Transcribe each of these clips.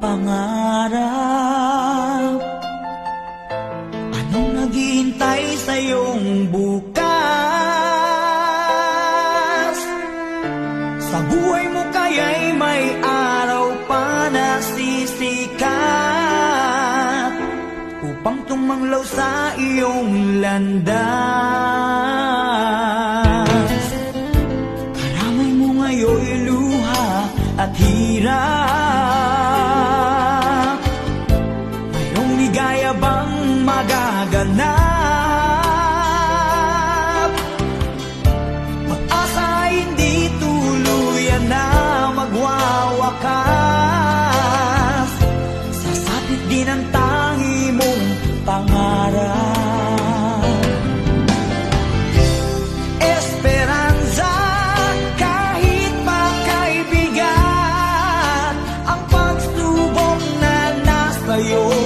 pangarap Anong naghihintay sa iyong bukas? Sa buhay mo kaya'y may araw pa na sisikat Upang tumanglaw sa iyong landas at hirap. Mayroong ligaya bang magaganap? Pag-asa ay hindi tuluyan na magwawakas. Sasapit din ang tangi mong pangarap. Esperanza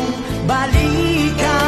iyong